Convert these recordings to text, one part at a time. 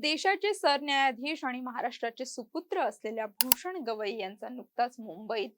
देशाचे सरन्यायाधीश आणि महाराष्ट्राचे सुपुत्र असलेल्या भूषण गवई यांचा नुकताच मुंबईत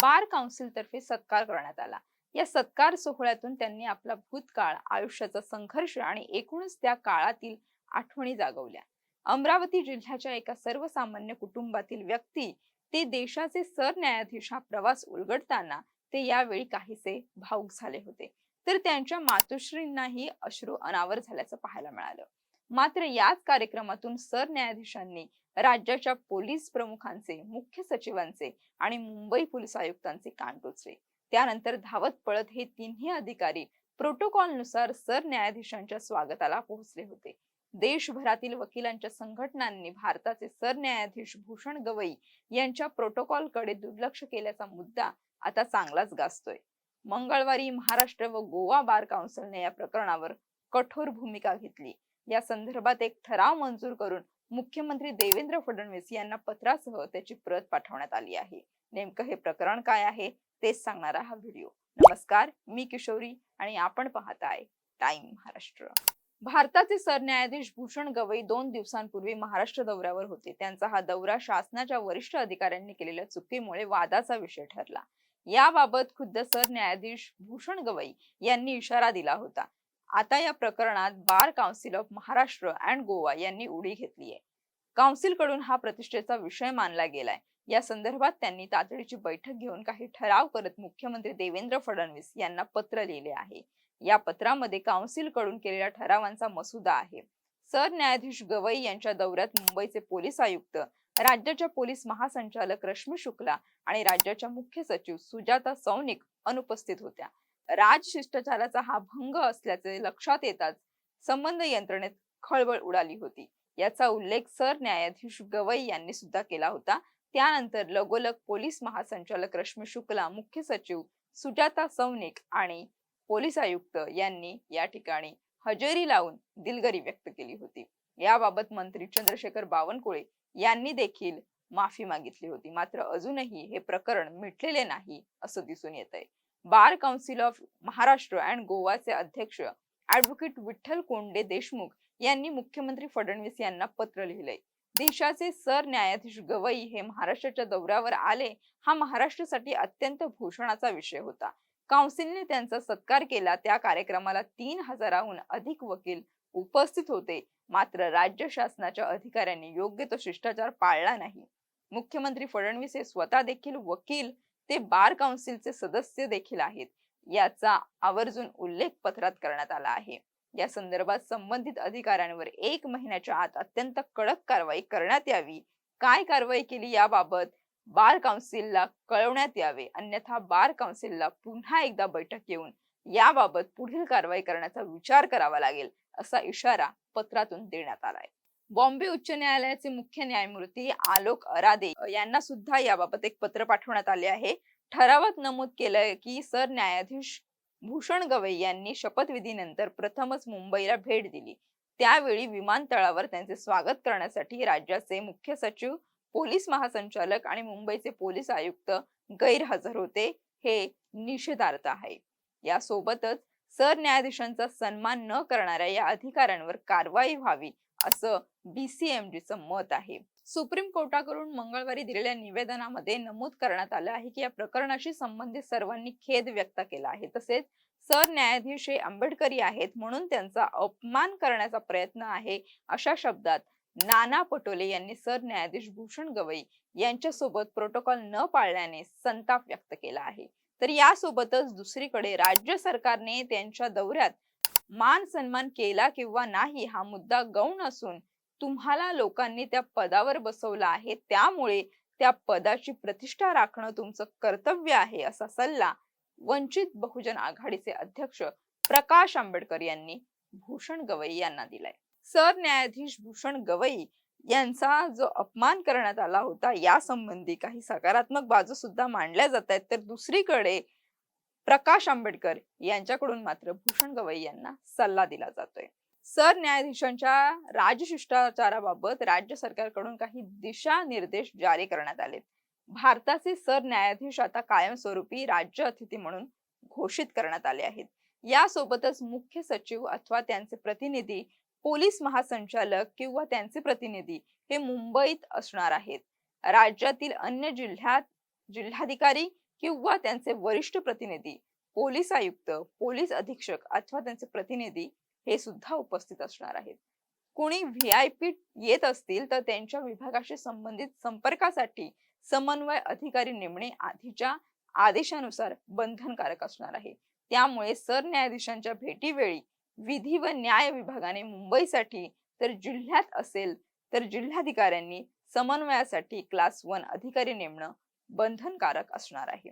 बार काउन्सिल तर्फे सत्कार करण्यात आला. या सत्कार सोहळ्यातून त्यांनी आपला भूतकाळ आयुष्याचा संघर्ष आणि एकूणच त्या काळातील आठवणी जागवल्या. अमरावती जिल्ह्याच्या एका सर्वसामान्य कुटुंबातील व्यक्ती ते देशाचे सरन्यायाधीश हा प्रवास उलगडताना ते यावेळी काहीसे भाऊक झाले होते. तर त्यांच्या मातोश्रींनाही अश्रू अनावर झाल्याचं पाहायला मिळालं. मात्र याच कार्यक्रमातून सरन्यायाधीशांनी राज्याच्या पोलीस प्रमुखांचे मुख्य सचिवांचे आणि मुंबई पोलीस आयुक्तांचे कान टोचले. त्यानंतर धावत पळत हे तिन्ही अधिकारी प्रोटोकॉलनुसार सरन्यायाधीशांच्या स्वागताला पोहोचले होते. देशभरातील वकिलांच्या संघटनांनी भारताचे सरन्यायाधीश भूषण गवई यांच्या प्रोटोकॉलकडे दुर्लक्ष केल्याचा मुद्दा आता चांगलाच गाजतोय. मंगळवारी महाराष्ट्र व गोवा बार काउन्सिलने या प्रकरणावर कठोर भूमिका घेतली. या संदर्भात एक ठराव मंजूर करून मुख्यमंत्री देवेंद्र फडणवीस यांना पत्रासह त्याची प्रत पाठवण्यात आली आहे. नेमकं हे प्रकरण काय आहे तेच सांगणारा हा व्हिडिओ. नमस्कार मी किशोरी आणि आपण पाहताय टाइम महाराष्ट्र. भारताचे सरन्यायाधीश भूषण गवई दोन दिवसांपूर्वी महाराष्ट्र दौऱ्यावर होते. त्यांचा हा दौरा शासनाच्या वरिष्ठ अधिकाऱ्यांनी केलेल्या चुकीमुळे वादाचा विषय ठरला. याबाबत खुद्द सरन्यायाधीश भूषण गवई यांनी इशारा दिला होता. आता या प्रकरणात bar council of Maharashtra and Goa यांनी उडी घेतली आहे काउन्सिलकडून हा प्रतिष्ठेचा विषय मानला गेलाय. या संदर्भात त्यांनी तातडीची बैठक घेऊन काही ठराव करत मुख्यमंत्री देवेंद्र फडणवीस यांना पत्र लिहिले आहे. या पत्रामध्ये काउन्सिलकडून केलेल्या ठरावांचा मसुदा आहे. सरन्यायाधीश गवई यांच्या दौऱ्यात मुंबईचे पोलीस आयुक्त राज्याच्या पोलीस महासंचालक रश्मी शुक्ला आणि राज्याच्या मुख्य सचिव सुजाता सौनिक अनुपस्थित होत्या. राजशिष्टाचाराचा हा भंग असल्याचे लक्षात येताच संबंध यंत्रणेत खळबळ उडाली होती. याचा उल्लेख सरन्यायाधीश गवई यांनी सुद्धा केला होता. त्यानंतर लगोलग पोलीस महासंचालक रश्मी शुक्ला मुख्य सचिव सुजाता सौनिक आणि पोलीस आयुक्त यांनी या ठिकाणी हजेरी लावून दिलगरी व्यक्त केली होती. याबाबत मंत्री चंद्रशेखर बावनकुळे यांनी देखील माफी मागितली होती. मात्र अजूनही हे प्रकरण मिटलेले नाही असं दिसून येत आहे bar council of Maharashtra and गोवाचे अध्यक्ष ऍडव्होकेट विठ्ठल कोंडे देशमुख यांनी मुख्यमंत्री फडणवीस यांना पत्र लिहिले देशाचे सरन्यायाधीश गवई हे महाराष्ट्राच्या दौऱ्यावर आले हा महाराष्ट्रासाठी अत्यंत भूषणाचा विषय होता. काउन्सिलने त्यांचा सत्कार केला त्या कार्यक्रमाला तीन हजाराहून अधिक वकील उपस्थित होते. मात्र राज्य शासनाच्या अधिकाऱ्यांनी योग्य तो शिष्टाचार पाळला नाही. मुख्यमंत्री फडणवीस हे स्वतः देखील वकील ते बार काउन्सिलचे सदस्य देखील आहेत. याचा आवर्जून उल्लेख पत्रात करण्यात आला आहे. या संदर्भात संबंधित अधिकाऱ्यांवर एक महिन्याच्या आत अत्यंत कडक कारवाई करण्यात यावी. काय कारवाई केली याबाबत बार काउन्सिलला कळवण्यात यावे अन्यथा बार काउन्सिलला पुन्हा एकदा बैठक येऊन याबाबत पुढील कारवाई करण्याचा विचार करावा लागेल असा इशारा पत्रातून देण्यात आलाय. बॉम्बे उच्च न्यायालयाचे मुख्य न्यायमूर्ती आलोक अरादे यांना सुद्धा याबाबत एक पत्र पाठवण्यात आले आहे. ठरावात नमूद केलंय की सरन्यायाधीश भूषण गवई यांनी शपथविधीनंतर प्रथमच मुंबईला भेट दिली. त्यावेळी विमानतळावर त्यांचे स्वागत करण्यासाठी राज्याचे मुख्य सचिव पोलीस महासंचालक आणि मुंबईचे पोलीस आयुक्त गैरहजर होते हे निषेधार्थ आहे. यासोबतच सरन्यायाधीशांचा सन्मान न करणाऱ्या या अधिकाऱ्यांवर कारवाई व्हावी असं बीसीएमजीचं मत आहे. सुप्रीम कोर्टाकडून मंगळवारी दिलेल्या निवेदनामध्ये नमूद करण्यात आलं आहे की या प्रकरणाशी संबंधित सर्वांनी खेद व्यक्त केला आहे. तसेच सरन्यायाधीश हे आंबेडकरी आहेत म्हणून त्यांचा अपमान करण्याचा प्रयत्न आहे अशा शब्दात नाना पटोले यांनी सरन्यायाधीश भूषण गवई यांच्यासोबत प्रोटोकॉल न पाळल्याने संताप व्यक्त केला आहे. तर यासोबतच दुसरीकडे राज्य सरकारने त्यांच्या दौऱ्यात मान सन्मान केला किंवा नाही हा मुद्दा गौण असून तुम्हाला लोकांनी त्या पदावर बसवलं आहे. त्यामुळे त्या पदाची प्रतिष्ठा राखणं तुमचं कर्तव्य आहे असा सल्ला वंचित बहुजन आघाडीचे अध्यक्ष प्रकाश आंबेडकर यांनी भूषण गवई यांना दिलाय. सरन्यायाधीश भूषण गवई यांचा जो अपमान करण्यात आला होता या संबंधी काही सकारात्मक बाजू सुद्धा मांडल्या जात आहेत. तर दुसरीकडे प्रकाश आंबेडकर यांच्याकडून मात्र भूषण गवई यांना सल्ला दिला जातोय. सरन्यायाधीशांच्या राजशिष्टाचाराबाबत राज्य सरकारकडून काही दिशा निर्देश जारी करण्यात आले. भारताचे सरन्यायाधीश आता कायमस्वरूपी राज्य अतिथी म्हणून घोषित करण्यात आले आहेत. यासोबतच मुख्य सचिव अथवा त्यांचे प्रतिनिधी पोलीस महासंचालक किंवा त्यांचे प्रतिनिधी हे मुंबईत असणार आहेत. राज्यातील अन्य जिल्ह्यात जिल्हाधिकारी किंवा त्यांचे वरिष्ठ प्रतिनिधी पोलीस आयुक्त पोलीस अधीक्षक अथवा त्यांचे प्रतिनिधी हे सुद्धा उपस्थित असणार आहेत. कोणी व्ही आय पी येत असतील तर त्यांच्या विभागाशी संबंधित संपर्कासाठी समन्वय अधिकारी नेमणे आधीच्या आदेशानुसार बंधनकारक असणार आहे. त्यामुळे सरन्यायाधीशांच्या भेटीवेळी विधी व न्याय विभागाने मुंबईसाठी तर जिल्ह्यात असेल तर जिल्हाधिकाऱ्यांनी समन्वयासाठी क्लास वन अधिकारी नेमणं बंधनकारक असणार आहे.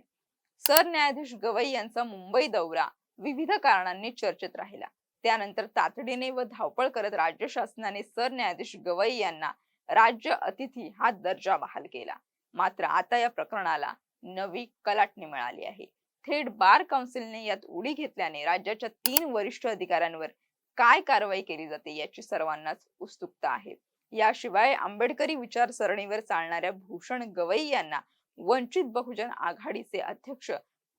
सरन्यायाधीश गवई यांचा मुंबई दौरा विविध कारणांनी चर्चेत राहिला. त्यानंतर तातडीने व धावपळ करत राज्य शासनाने सरन्यायाधीश गवई यांना राज्य अतिथी हा दर्जा बहाल केला. मात्र आता या प्रकरणाला नवी कलाटणी मिळाली आहे. थेट बार काउन्सिलने यात उडी घेतल्याने राज्याच्या तीन वरिष्ठ अधिकाऱ्यांवर काय कारवाई केली जाते याची सर्वांनाच उत्सुकता आहे. याशिवाय आंबेडकरी विचारसरणीवर चालणाऱ्या भूषण गवई यांना वंचित बहुजन आघाडीचे अध्यक्ष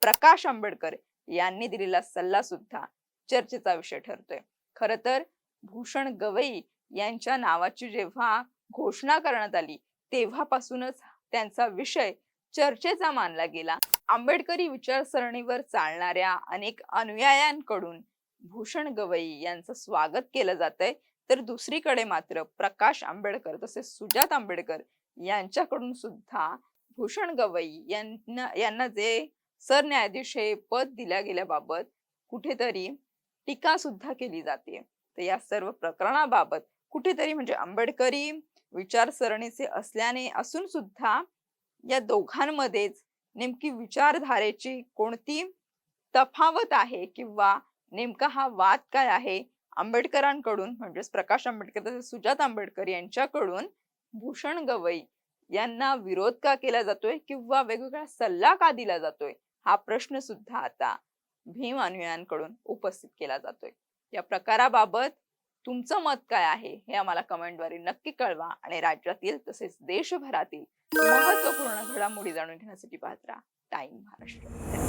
प्रकाश आंबेडकर यांनी दिलेला सल्ला सुद्धा चर्चेचा विषय ठरतोय. खर तर भूषण गवई यांच्या नावाची जेव्हा घोषणा करण्यात आली तेव्हापासूनच त्यांचा विषय चर्चेचा मानला गेला. आंबेडकरी विचारसरणीवर चालणाऱ्या अनेक अनुयायांकडून भूषण गवई यांचं स्वागत केलं जात आहे तर दुसरीकडे मात्र प्रकाश आंबेडकर तसेच सुजात आंबेडकर यांच्याकडून सुद्धा भूषण गवई यांना यांना जे सरन्यायाधीश हे पद दिल्या गेल्याबाबत कुठेतरी टीका सुद्धा केली जाते. तर या सर्व प्रकरणाबाबत कुठेतरी म्हणजे आंबेडकरी विचारसरणीचे असल्याने असून सुद्धा या दोघांमध्येच नेमकी विचारधारेची कोणती तफावत आहे किंवा नेमका हा वाद काय आहे आंबेडकरांकडून म्हणजेच प्रकाश आंबेडकर तसेच सुजात आंबेडकर यांच्याकडून भूषण गवई यांना विरोध का केला जातोय किंवा वेगवेगळा सल्ला का दिला जातोय? हा प्रश्न सुद्धा आता भीम अनुयायांकडून उपस्थित केला जातोय. या प्रकाराबाबत तुमचं मत काय आहे हे आम्हाला कमेंटद्वारे नक्की कळवा आणि राज्यातील तसेच देशभरातील महत्त्वपूर्ण घडामोडी जाणून घेण्यासाठी पाहत राहा. टाइम महाराष्ट्र.